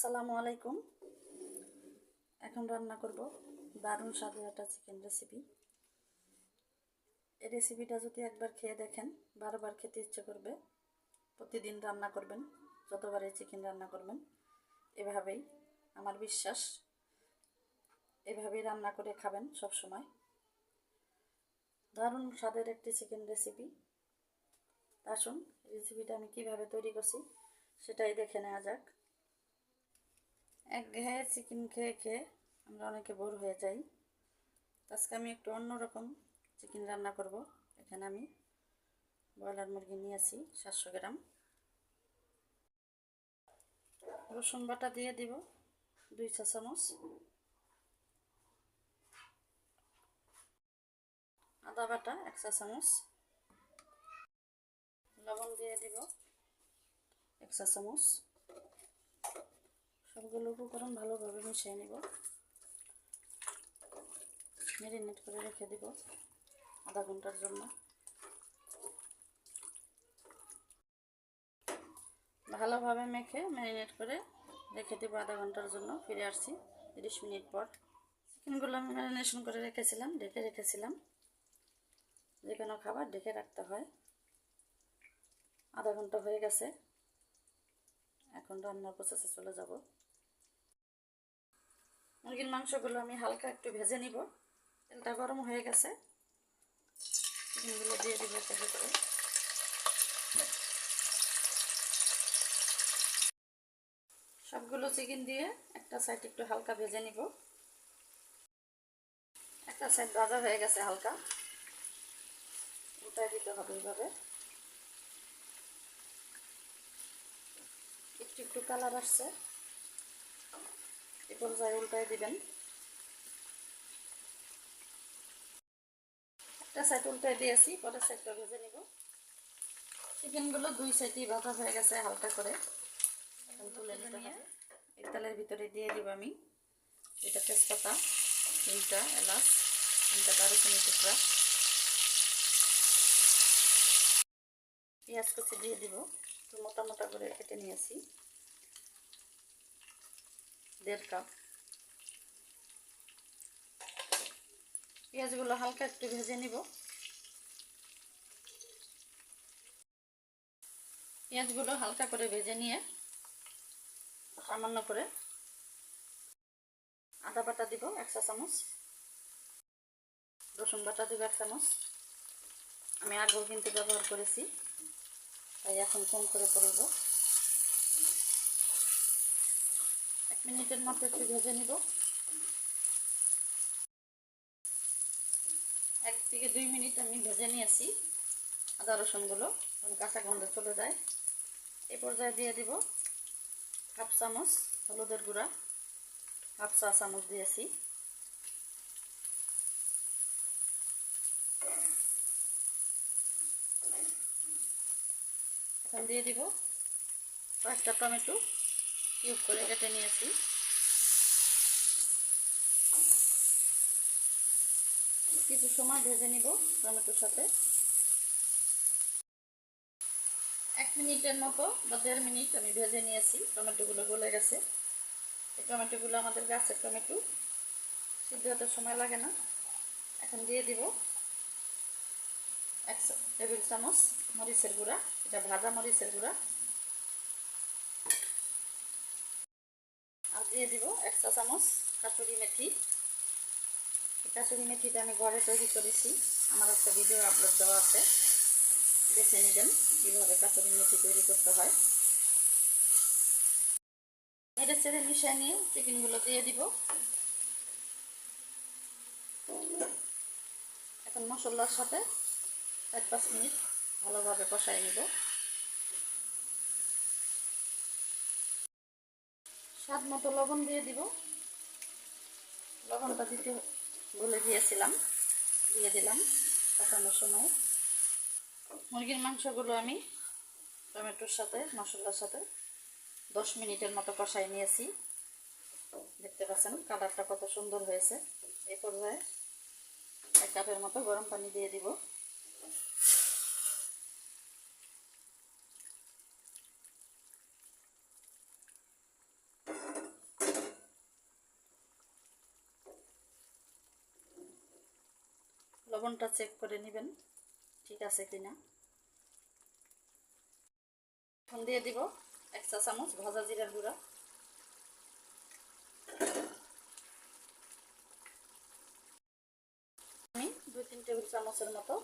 আসসালামু আলাইকুম। এখন রান্না করব দারুণ স্বাদের একটা চিকেন রেসিপি এই রেসিপিটা যদি একবার খেয়ে দেখেন, বারবার খেতে ইচ্ছে করবে। প্রতিদিন রান্না করবেন যতবারই চিকেন রান্না করবেন, এভাবেই আমার বিশ্বাস, এভাবেই রান্না করে খাবেন সব সময় দারুণ স্বাদের একটি চিকেন রেসিপি আসুন রেসিপিটা আমি কীভাবে তৈরি করছি, সেটাই দেখে নেওয়া যাক। এক ঘেয়ে চিকেন খেয়ে খেয়ে আমরা অনেকে বোর হয়ে যাই। আজকে আমি একটু অন্যরকম চিকেন রান্না করব। এখানে আমি ব্রয়লার মুরগি নিয়েছি সাতশো গ্রাম। রসুন বাটা দিয়ে দিব, দুই চা চামচ। আদা বাটা এক চা চামচ। লবণ দিয়ে দিব এক চা চামচ। সবগুলো উপকরণ ভালোভাবে মিশিয়ে নিব। মেরিনেট করে রেখে দিব আধা ঘণ্টার জন্য। ভালোভাবে মেখে ম্যারিনেট করে রেখে দেবো আধা ঘণ্টার জন্য। ফিরে আসছি তিরিশ মিনিট পর। চিকেনগুলো আমি ম্যারিনেশন করে রেখেছিলাম, ঢেকে রেখেছিলাম। যে কোনো খাবার ঢেকে রাখতে হয়। আধা ঘণ্টা হয়ে গেছে। এখন রান্নার প্রসেসে চলে যাব। মুরগির মাংসগুলো আমি হালকা একটু ভেজে নিব। তেলটা গরম হয়ে গেছে। চিকেনগুলো দিয়ে দিব একে করে সবগুলো চিকেন দিয়ে একটা সাইড একটু হালকা ভেজে নিব। একটা সাইড ভাজা হয়ে গেছে হালকা। উল্টাই দিতে হবে এইভাবে। একটু একটু কালার আসছে। পর্যায়ে উল্টাই দিবেন। একটা সাইড উল্টাই দিয়েছি, পরের সাইডটা ভেজে নিব। চিকেনগুলো দুই সাইডই ভাজা হয়ে গেছে হালকা করে। তুলে নিতে হবে। এই তেলের ভিতরে দিয়ে দিব আমি এটা তেজপাতা, তিনটা এলাচ, তিনটা দারুচিনি টুকরা। পেঁয়াজ কুচি দিয়ে দিব। একটু মোটা মোটা করে কেটে নিয়েছি। দেড় কাপ। পেঁয়াজগুলো হালকা একটু ভেজে নিব। পেঁয়াজগুলো হালকা করে ভেজে নিয়ে সামান্য করে আদা বাটা দিব, এক চা চামচ। রসুন বাটা দিব, এক চামচ। আমি আগেও কিন্তু ব্যবহার করেছি, তাই এখন কম করে করব। মিনিটের মতো একটু ভেজে নিব। এক থেকে দুই মিনিট আমি ভেজে নিয়েছি আদা রসুনগুলো কাঁচা গন্ধ চলে যায়। এ পর্যায়ে দিয়ে দিব হাফ চামচ হলুদের গুঁড়া, হাফ চা চামচ দিয়েছি। এখন দিয়ে দিব কয়েকটা টমেটো। কিউব করে কেটে নিয়েছি। কিছু সময় ভেজে নিব টমেটোর সাথে। এক মিনিটের মতো বা দেড় মিনিট আমি ভেজে নিয়েছি, টমেটোগুলো গলে গেছে। এই টমেটোগুলো আমাদের গাছের টমেটো, সিদ্ধ হতে সময় লাগে না। এখন দিয়ে দিব এক টেবিল চামচ মরিচের গুঁড়া, এটা ভাজা মরিচের গুঁড়া। দিয়ে দিব, এক চা চামচ কাঁচুরি মেথি। কাঁচুরি মেথিটা আমি ঘরে তৈরি করেছি। আমার একটা ভিডিও আপলোড দেওয়া আছে। দেখে নেবেন কীভাবে কাঁচুরি মেথি তৈরি করতে হয়। এটা ছেড়ে মিশিয়ে নিয়ে চিকেনগুলো দিয়ে দিব। এখন মশলার সাথে চার পাঁচ মিনিট ভালোভাবে কষাই নেব। স্বাদ মতো লবণ দিয়ে দিব। লবণটা দিতে বলে দিয়েছিলাম, দিয়ে দিলাম কষানোর সময়। মুরগির মাংসগুলো আমি টমেটোর সাথে, মশলার সাথে দশ মিনিটের মতো কষাই নিয়েছি। দেখতে পাচ্ছেন কালারটা কত সুন্দর হয়েছে। এই পর্যায়ে এক কাপের মতো গরম পানি দিয়ে দিব। লবণটা চেক করে নেবেন, ঠিক আছে কি না এখন দিয়ে দিব এক চা চামচ ভাজা জিরার গুঁড়া। আমি দুই তিন টেবিল চামচের মতো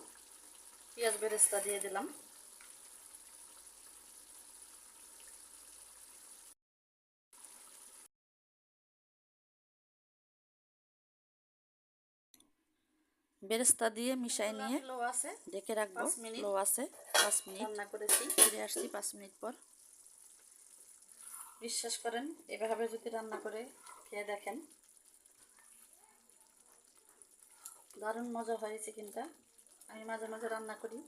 পেঁয়াজ বেরেস্তা দিয়ে দিলাম। বেরেস্তা দিয়ে মিশাই নিয়ে লো আছে। ঢেকে রাখব। লো আছে পাঁচ মিনিট। রান্না করেছি। ফিরে আসছি পাঁচ মিনিট পর। বিশ্বাস করেন এভাবে যদি রান্না করে খেয়ে দেখেন। দারুণ মজা হয় চিকেনটা আমি মাঝে মাঝে রান্না করি।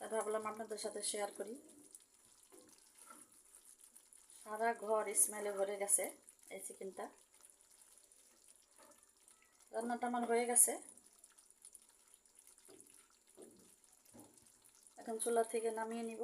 তাই ভাবলাম আপনাদের সাথে শেয়ার করি। সারা ঘর স্মেলে ভরে গেছে এই চিকেনটা রান্নাটা আমার হয়ে গেছে। এখন চুলা থেকে নামিয়ে নিব।